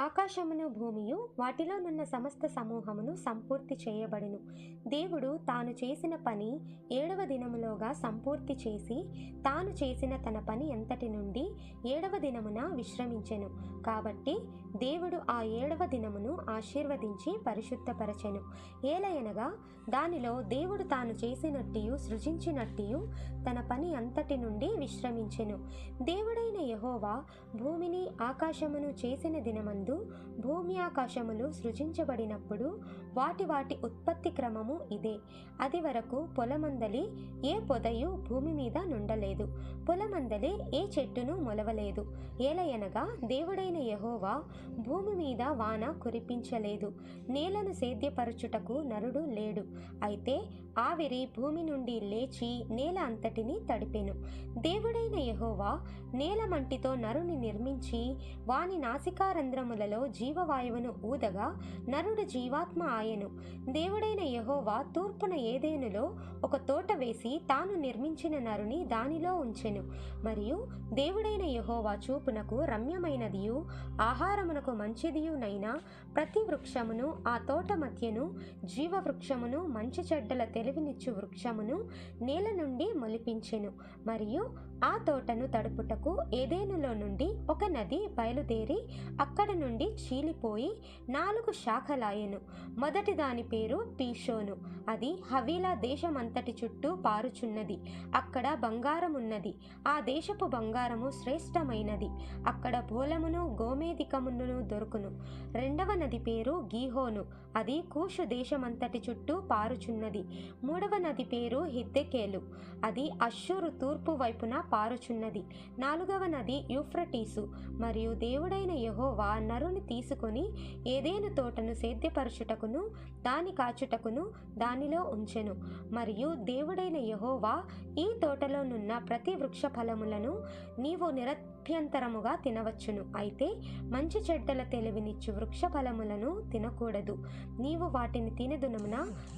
ఆకాశమును భూమియు వాటిలోనున్న సమస్త సమూహమును సంపూర్తి చేయబడును. దేవుడు తాను చేసిన పని ఏడవ దినములోగా సంపూర్తి చేసి తాను చేసిన తన పని ఎంతటి నుండి ఏడవ దినమున విశ్రమించెను. కాబట్టి దేవుడు ఆ ఏడవ దినమును ఆశీర్వదించి పరిశుద్ధపరచెను. ఏలయనగా దానిలో దేవుడు తాను చేసినట్టియు సృజించినట్టియు తన పని అంతటి నుండి విశ్రమించెను. దేవుడైన యహోవా భూమిని ఆకాశమును చేసిన దినమందు భూమి ఆకాశములు సృజించబడినప్పుడు వాటి వాటి ఉత్పత్తి క్రమము ఇదే. అది వరకు పొలమందలి ఏ పొదయు భూమి మీద నుండలేదు. పొలమందలి ఏ చెట్టును మొలవలేదు. ఏలయనగా దేవుడైన యహోవా భూమి మీద వాన కురిపించలేదు. నేలను సేద్యపరచుటకు నరుడు లేడు. అయితే ఆవిరి భూమి నుండి లేచి నేల అంతటిని తడిపెను. దేవుడైన యహోవా నేల మంటితో నరుని నిర్మించి వాని నాసికారంధ్రములలో జీవవాయువును ఊదగా నరుడు జీవాత్మ ఆయను. దేవుడైన యహోవా తూర్పున ఏదేనులో ఒక తోట వేసి తాను నిర్మించిన నరుని దానిలో ఉంచెను. మరియు దేవుడైన యహోవా చూపునకు రమ్యమైనదియు ఆహారమునకు మంచిదియునైనా ప్రతి వృక్షమును ఆ తోట మధ్యను జీవ వృక్షమును మంచి చెడ్డల తెలివినిచ్చు వృక్షమును నేల నుండి మొలిపించెను. మరియు ఆ తోటను తడుపుటకు ఏదేనులో నుండి ఒక నది బయలుదేరి అక్కడ నుండి చీలిపోయి నాలుగు శాఖలాయెను. మొదటి దాని పేరు పీషోను. అది హవీలా దేశమంతటి చుట్టూ పారుచున్నది. అక్కడ బంగారం ఉన్నది ఆ దేశపు బంగారము శ్రేష్టమైనది. అక్కడ బోలమును గోమేధికమును దొరుకును. రెండవ నది పేరు గీహోను. అది కూషు దేశమంతటి చుట్టూ పారుచున్నది. మూడవ నది పేరు హిద్దెకేలు. అది అశ్షూరు తూర్పు వైపున పారుచున్నది. నాలుగవ నది యూఫ్రటీసు. మరియు దేవుడైన యహోవా నరుని తీసుకొని ఏదేను తోటను సేద్యపరచుటకును దాని కాచుటకును దానిలో ఉంచెను. మరియు దేవుడైన యహోవా ఈ తోటలోనున్న ప్రతి వృక్ష ఫలములను నీవు నిరభ్యంతరముగా తినవచ్చును. అయితే మంచి చెడ్డల తెలివినిచ్చు వృక్ష ఫలములను తినకూడదు. నీవు వాటిని తినదునమున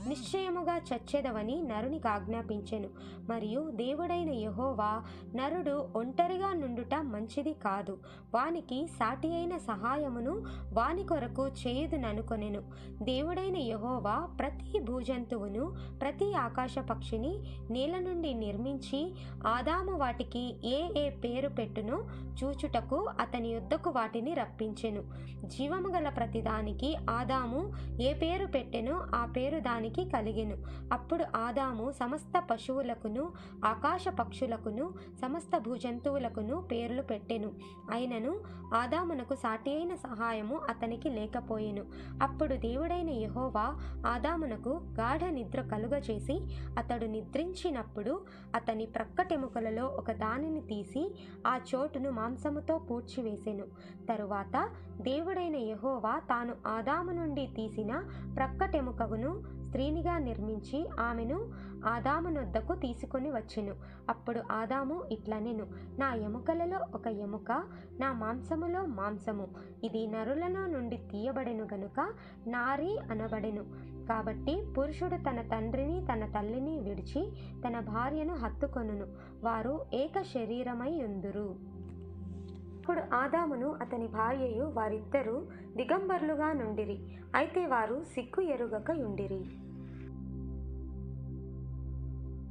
నిశ్చయముగా చచ్చెదవని నరునికి ఆజ్ఞాపించెను. మరియు దేవుడైన యహోవా నరుడు ఒంటరిగా నుండుట మంచిది కాదు. వానికి సాటి అయిన సహాయమును వాని కొరకు చేయుదుననుకొనెను దేవుడైన యహోవా ప్రతి భూజంతువును ప్రతి ఆకాశ పక్షిని నేల నుండి నిర్మించి ఆదాము వాటికి ఏ ఏ పేరు పెట్టునో చూచుటకు అతని యుద్ధకు వాటిని రప్పించెను. జీవము గల ప్రతిదానికి ఆదాము ఏ పేరు పెట్టెనో ఆ పేరు దానికి కలిగెను. అప్పుడు ఆదాము సమస్త పశువులకును ఆకాశ పక్షులకును సమస్త భూజంతువులకును పేర్లు పెట్టెను. అయినను ఆదామునకు సాటి అయిన సహాయము అతనికి లేకపోయెను. అప్పుడు దేవుడైన యహోవా ఆదామునకు గాఢ నిద్ర కలుగచేసి అతడు నిద్రించినప్పుడు అతని ప్రక్కటెముకలలో ఒక దానిని తీసి ఆ చోటును మాంసముతో పూడ్చివేసెను. తరువాత దేవుడైన యహోవా తాను ఆదాము నుండి తీసిన ప్రక్కటెముకను స్త్రీనిగా నిర్మించి ఆమెను ఆదామునొద్దకు తీసుకొని వచ్చెను. అప్పుడు ఆదాము ఇట్లనెను నా ఎముకలలో ఒక ఎముక నా మాంసములో మాంసము. ఇది నరులలో నుండి తీయబడెను గనుక నారి అనబడెను. కాబట్టి పురుషుడు తన తండ్రిని తన తల్లిని విడిచి తన భార్యను హత్తుకొనును. వారు ఏక శరీరమై ఉందురు ఇప్పుడు ఆదామును అతని భార్యయు వారిద్దరూ దిగంబర్లుగా నుండిరి. అయితే వారు సిగ్గు ఎరుగక యుండిరి.